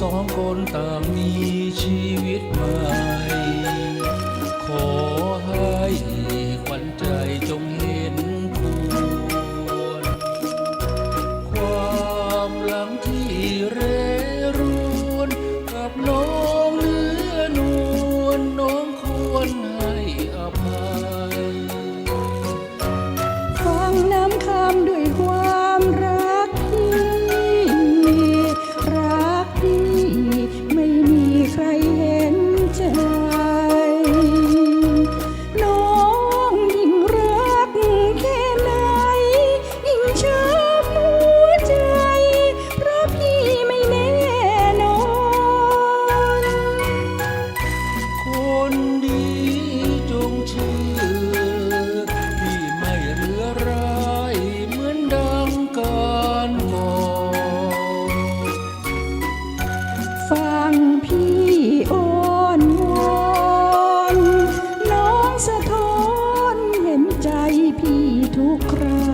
สองคนต่างมีชีวิตใหม่ ทุกครา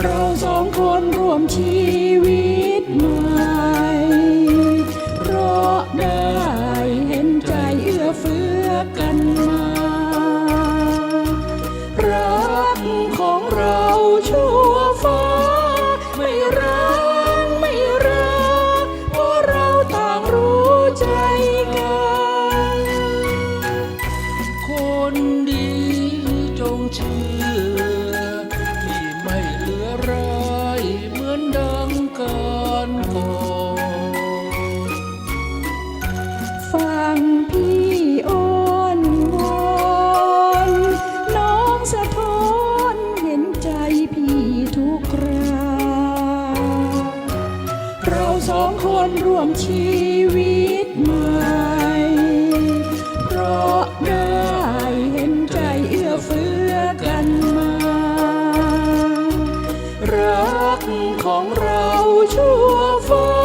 เราสองคนร่วมชีวิตใหม่เพราะได้เห็นใจเอื้อเฟื้อกันมา สองคนร่วมชีวิตใหม่ เพราะได้เห็นใจเอื้อเฟื้อกันมา รักของเราชั่วฟ้า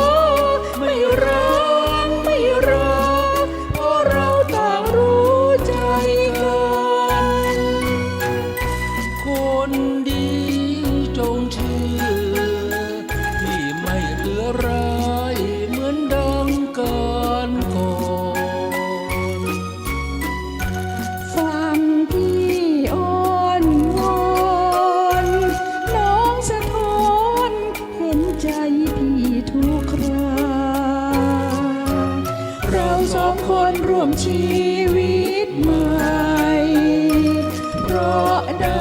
คนร่วมชีวิตใหม่ เพราะได้